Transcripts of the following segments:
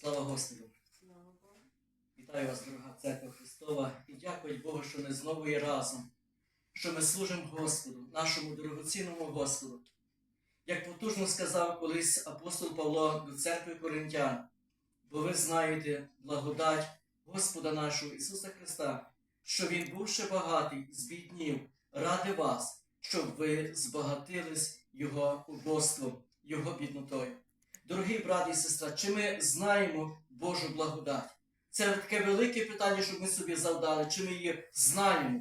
Слава Господу! Вітаю вас, дорога церква Христова, і дякую Богу, що ми знову є разом, що ми служимо Господу, нашому дорогоцінному Господу. Як потужно сказав колись апостол Павло до церкви Коринтян, бо ви знаєте благодать Господа нашого Ісуса Христа, що Він, бувши багатий, збіднів ради вас, щоб ви збагатились Його убоством, Його біднотою. Дорогі брат і сестра, чи ми знаємо Божу благодать? Це таке велике питання, щоб ми собі завдали, чи ми її знаємо.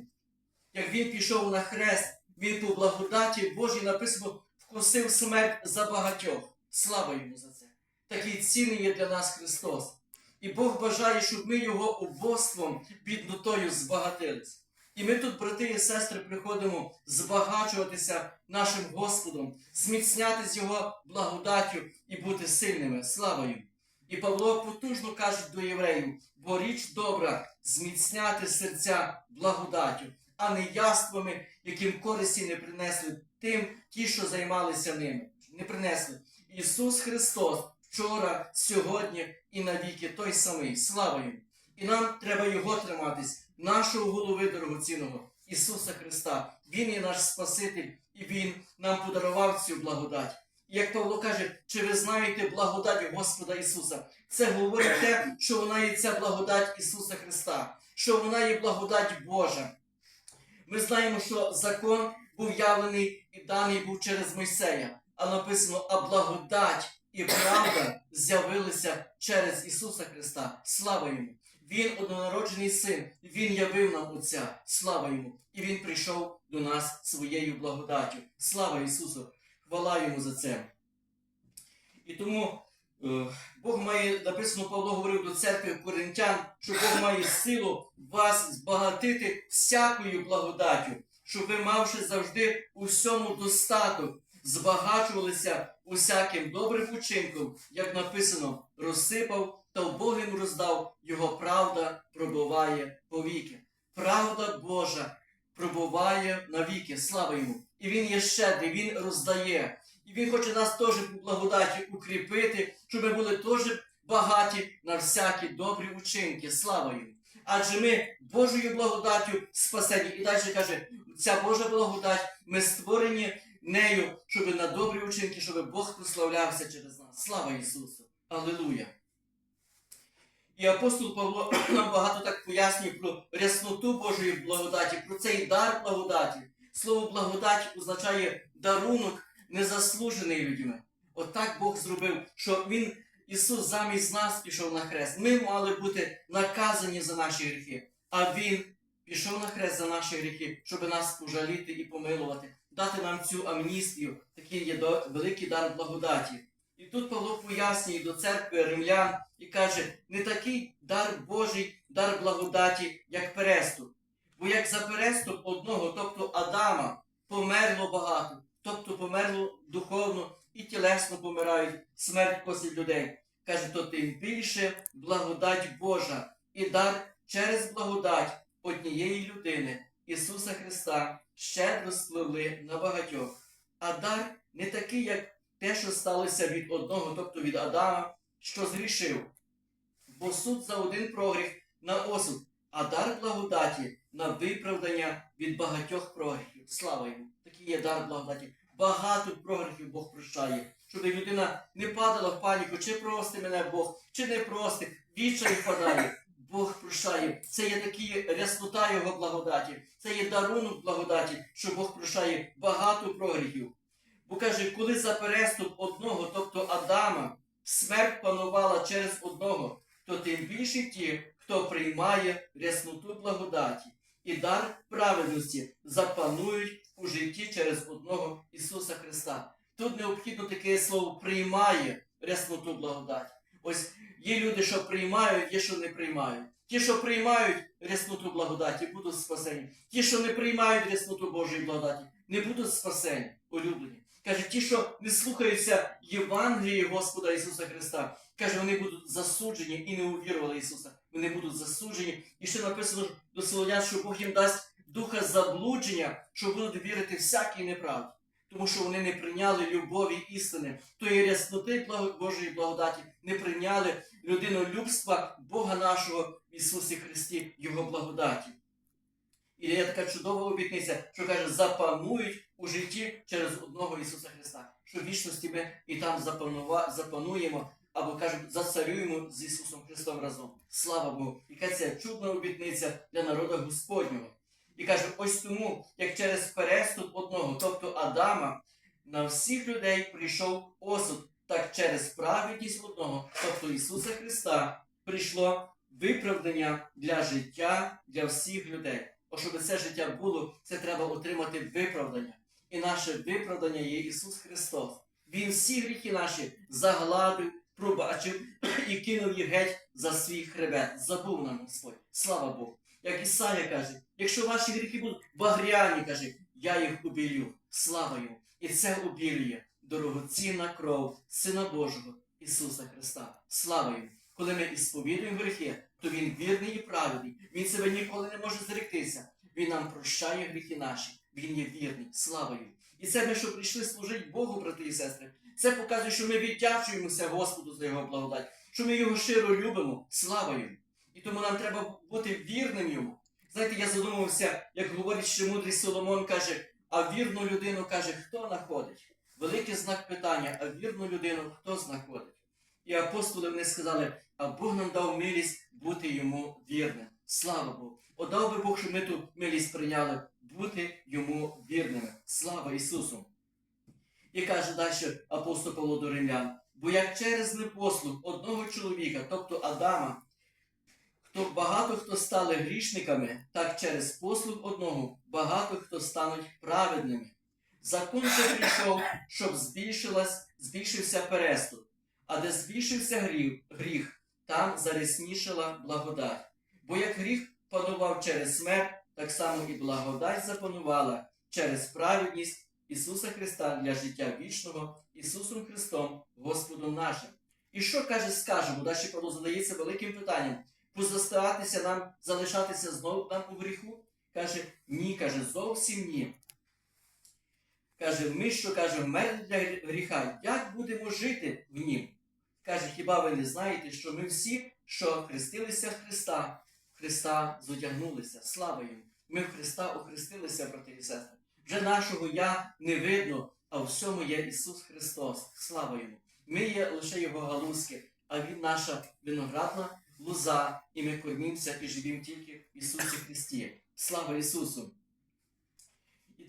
Як він пішов на хрест, він по благодаті Божій написано вкусив смерть за багатьох. Слава йому за це. Такий цінний є для нас Христос. І Бог бажає, щоб ми його убоством, біднотою збагатились. І ми тут, брати і сестри, приходимо збагачуватися нашим Господом, зміцнятись Його благодаттю і бути сильними. Слава йому! І Павло потужно каже до євреїв, бо річ добра зміцняти серця благодаттю, а не яствами, яким користі не принесли тим, ті, що займалися ними. Не принесли. Ісус Христос вчора, сьогодні і навіки той самий. Слава йому! І нам треба його триматись, нашого голови дорогоцінного, Ісуса Христа. Він є наш Спаситель, і Він нам подарував цю благодать. І як Павло каже, чи ви знаєте благодать Господа Ісуса? Це говорить те, що вона є ця благодать Ісуса Христа, що вона є благодать Божа. Ми знаємо, що закон був явлений і даний був через Мойсея, а написано, а благодать і правда з'явилися через Ісуса Христа. Слава йому! Він однонароджений син, Він явив нам Отця. Слава йому! І Він прийшов до нас своєю благодаттю. Слава Ісусу! Хвала йому за це. І тому е, Бог має, написано, Павло говорив до церкви Коринтян, що Бог має силу вас збагатити всякою благодаттю, щоб ви, мавши завжди у всьому достаток, збагачувалися усяким добрим учинком, як написано, розсипав та вбогим роздав, його правда пробуває повіки. Правда Божа пробуває навіки, слава йому. І він є щедрий, він роздає. І він хоче нас теж по благодаті укріпити, щоб ми були теж багаті на всякі добрі учинки. Слава йому. Адже ми Божою благодаттю спасені. І далі каже, ця Божа благодать, ми створені нею, щоб на добрі учинки, щоб Бог прославлявся через нас. Слава Ісусу! Аллилуйя! І апостол Павло нам багато так пояснює про рясноту Божої благодаті, про цей дар благодаті. Слово благодать означає дарунок, незаслужений людьми. Отак Бог зробив, що Він, Ісус, замість нас пішов на хрест. Ми мали бути наказані за наші гріхи, а Він пішов на хрест за наші гріхи, щоб нас пожаліти і помилувати, дати нам цю амністію, такий є великий дар благодаті. І тут Павло пояснює до церкви римлян і каже: не такий дар Божий, дар благодаті, як переступ. Бо як за переступ одного, тобто Адама, померло багато, тобто померло духовно і тілесно помирають, смерть косить людей. Каже, то тим більше благодать Божа і дар через благодать однієї людини, Ісуса Христа, щедро спливли на багатьох. А дар не такий, як те, що сталося від одного, тобто від Адама, що згрішив. Бо суд за один прогріх на осуд, а дар благодаті на виправдання від багатьох прогріхів. Слава йому! Такий є дар благодаті. Багато прогріхів Бог прощає, щоб людина не падала в паніку, чи прости мене Бог, чи не прости, відчай впадає. Бог прощає. Це є такі ряснота Його благодаті, це є дарунок благодаті, що Бог прощає багато прогріхів. Бо каже, коли за переступ одного, тобто Адама, смерть панувала через одного, то тим більше ті, хто приймає рясноту благодаті і дар праведності, запанують у житті через одного Ісуса Христа. Тут необхідно таке слово приймає рясноту благодаті. Ось є люди, що приймають, є, що не приймають. Ті, що приймають рясноту благодаті, будуть спасені. Ті, що не приймають рясноту Божої благодаті, не будуть спасені, улюблені. Каже, ті, що не слухаються Євангелії Господа Ісуса Христа, каже, вони будуть засуджені і не увірували Ісуса. Вони будуть засуджені. І ще написано до Солонян, що Бог їм дасть духа заблудження, що будуть вірити всякій неправді. тому що вони не прийняли любові істини, тої рясноти Божої благодаті, не прийняли людинолюбства Бога нашого в Ісусі Христі, Його благодаті. І є така чудова обітниця, що каже, запанують у житті через одного Ісуса Христа. Що вічності ми і там запануємо, або кажуть, зацарюємо з Ісусом Христом разом. Слава Богу! Яка це чудна обітниця для народу Господнього. І каже, ось тому, як через переступ одного, тобто Адама, на всіх людей прийшов осуд, так через праведність одного, тобто Ісуса Христа, прийшло виправдання для життя для всіх людей. О, щоб це життя було, це треба отримати виправдання. І наше виправдання є Ісус Христос. Він всі гріхи наші загладив, пробачив і кинув їх геть за свій хребет. Забув нам Господь. Слава Богу. Як Ісая каже, якщо ваші гріхи будуть багряні, каже, я їх убілю. Слава йому. І це убілює дорогоцінна кров Сина Божого Ісуса Христа. Слава йому. Коли ми ісповідуємо гріхи, то Він вірний і праведний. Він себе ніколи не може зректися. Він нам прощає гріхи наші. Він є вірний. Слава йому. І це ми, що прийшли служити Богу, брати і сестри. Це показує, що ми віддячуємося Господу за Його благодать, що ми його щиро любимо. Слава йому. І тому нам треба бути вірним йому. Знаєте, я задумався, як говорить ще мудрий Соломон каже, а вірну людину каже, хто знаходить? Великий знак питання, а вірну людину хто знаходить? І апостоли вони сказали, а Бог нам дав милість бути йому вірним. Слава Богу! Отдав би Бог, щоб ми ту милість прийняли, бути йому вірними. Слава Ісусу! І каже далі апостол Павло до римлян, бо як через непослух одного чоловіка, тобто Адама, хто багато хто стали грішниками, так через послуг одного багато хто стануть праведними. Закон це прийшов, щоб збільшився переступ, а де збільшився гріх, гріх, там зареснішала благодать. Бо як гріх панував через смерть, так само і благодать запанувала через праведність Ісуса Христа для життя вічного Ісусом Христом, Господом нашим. І що каже, скажемо? Далі Павло задається великим питанням. Позостатися нам, залишатися знову нам у гріху? Каже, ні, каже, зовсім ні. Каже, ми що каже, вмерли для гріха, як будемо жити в нім? Каже, хіба ви не знаєте, що ми всі, що хрестилися в Христа, Христа зодягнулися. Слава йому! Ми в Христа охрестилися, брати і сестри. Вже нашого я не видно, а в всьому є Ісус Христос. Слава йому! Ми є лише Його галузки, а Він наша виноградна луза, і ми кормімося і живімо тільки в Ісусі Христі. Слава Ісусу!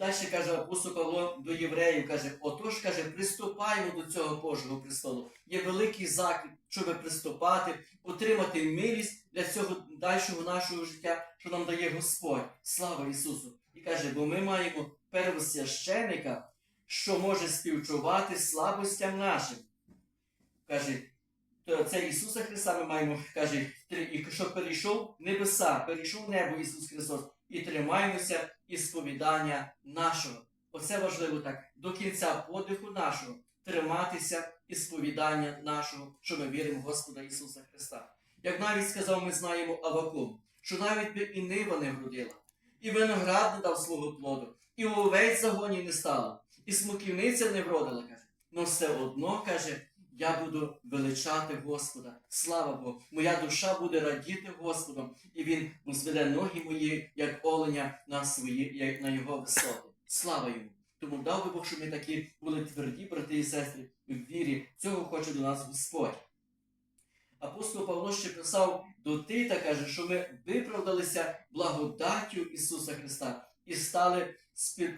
Далі каже апостол Павло до євреїв, каже, отож, каже, приступаємо до цього Божого престолу. Є великий заклик, щоб приступати, отримати милість для цього дальшого нашого життя, що нам дає Господь. Слава Ісусу! І каже, бо ми маємо первосвященика, що може співчувати слабостям нашим. Каже, це Ісуса Христа ми маємо, каже, і що перейшов небеса, перейшов небо Ісус Христос, і тримаємося ісповідання нашого. Оце важливо так, до кінця подиху нашого триматися ісповідання нашого, що ми віримо в Господа Ісуса Христа. Як навіть сказав, ми знаємо Авакум, що навіть би і нива не вродила, і виноград не дав свого плоду, і овець загоні не стало, і смоківниця не вродила, каже. Но все одно каже, я буду величати Господа. Слава Богу! Моя душа буде радіти Господом, і Він зведе ноги мої, як оленя на свої, як на його висоти. Слава йому! Тому дав би Бог, щоб ми такі були тверді, брати і сестри, в вірі. Цього хоче до нас Господь. Апостол Павло ще писав до Тита, каже, що ми виправдалися благодаттю Ісуса Христа і стали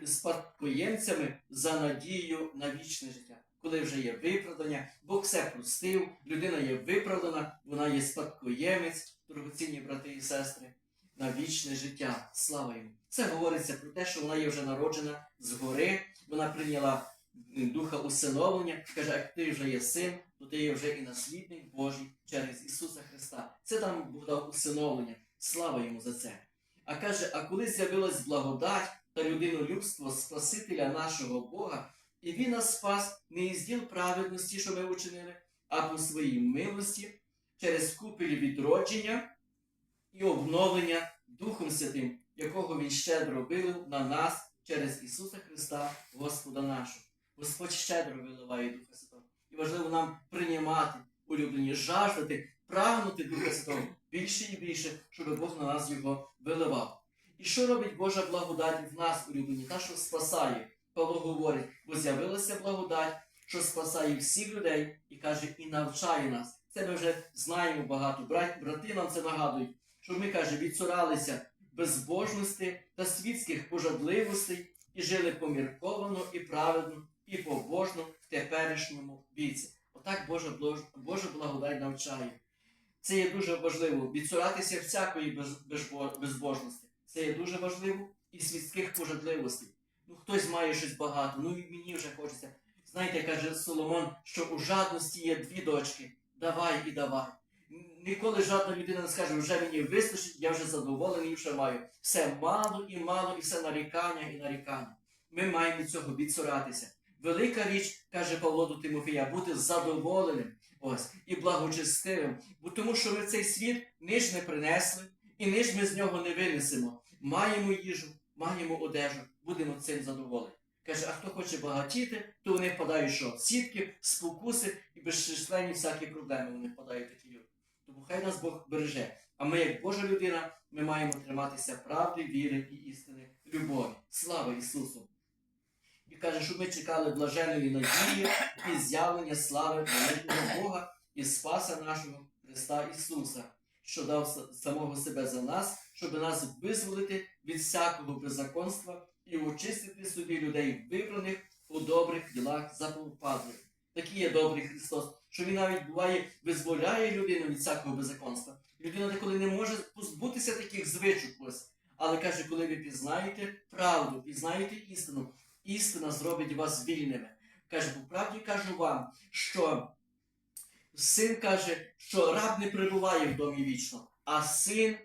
спадкоємцями за надією на вічне життя. Коли вже є виправдання, Бог все простив, людина є виправдана, вона є спадкоємець, дорогоцінні брати і сестри, на вічне життя. Слава йому! Це говориться про те, що вона є вже народжена згори, вона прийняла духа усиновлення, каже, як ти вже є син, то ти є вже і наслідник Божий через Ісуса Христа. Це там Бог усиновлення. Слава йому за це. А каже, а коли з'явилась благодать та людинолюбство Спасителя нашого Бога, і Він нас спас не із діл праведності, що ми учинили, а по своїй милості через купель відродження і обновлення Духом Святим, якого Він щедро вилив на нас через Ісуса Христа, Господа нашого. Господь щедро виливає Духа Святого. І важливо нам приймати, улюблені, жаждати, прагнути Духа Святого більше і більше, щоб Бог на нас його виливав. І що робить Божа благодать в нас, улюблені, та що спасає? Павло говорить, бо з'явилася благодать, що спасає всіх людей і каже, і навчає нас. Це ми вже знаємо багато. Брат, брати нам це нагадують, що ми каже, відцуралися безбожності та світських пожадливостей і жили помірковано і праведно, і побожно в теперішньому віці. Отак Божа, Божа благодать навчає. Це є дуже важливо. Відцуратися всякої безбожності. Це є дуже важливо і світських пожадливостей. Ну, хтось має щось багато, ну і мені вже хочеться. Знаєте, каже Соломон, що у жадності є дві дочки. Давай і давай. Ніколи жадна людина не скаже, вже мені вистачить, я вже задоволений, вже маю. Все мало і мало, і все нарікання і нарікання. Ми маємо від цього відцуратися. Велика річ, каже Павло до Тимофія, бути задоволеним ось, і благочестивим, бо тому що ми цей світ ниж не принесли, і ниж ми з нього не винесемо. Маємо їжу, маємо одежу, будемо цим задоволені. Каже, а хто хоче багатіти, то вони впадають що? Сітки, спокуси і безчисленні всякі проблеми вони впадають такі люди. Тому хай нас Бог береже. А ми, як Божа людина, ми маємо триматися правди, віри і істини, любові. Слава Ісусу! І каже, щоб ми чекали блаженої надії і з'явлення слави великого Бога і Спаса нашого Христа Ісуса, що дав самого себе за нас, щоб нас визволити від всякого беззаконства і очистити собі людей вибраних у добрих ділах запопадливих. Такий є добрий Христос, що Він навіть буває визволяє людину від всякого беззаконства. Людина деколи не може позбутися таких звичок ось. Але каже, коли ви пізнаєте правду, пізнаєте істину, істина зробить вас вільними. Каже, по правді кажу вам, що син каже, що раб не перебуває в домі вічно, а син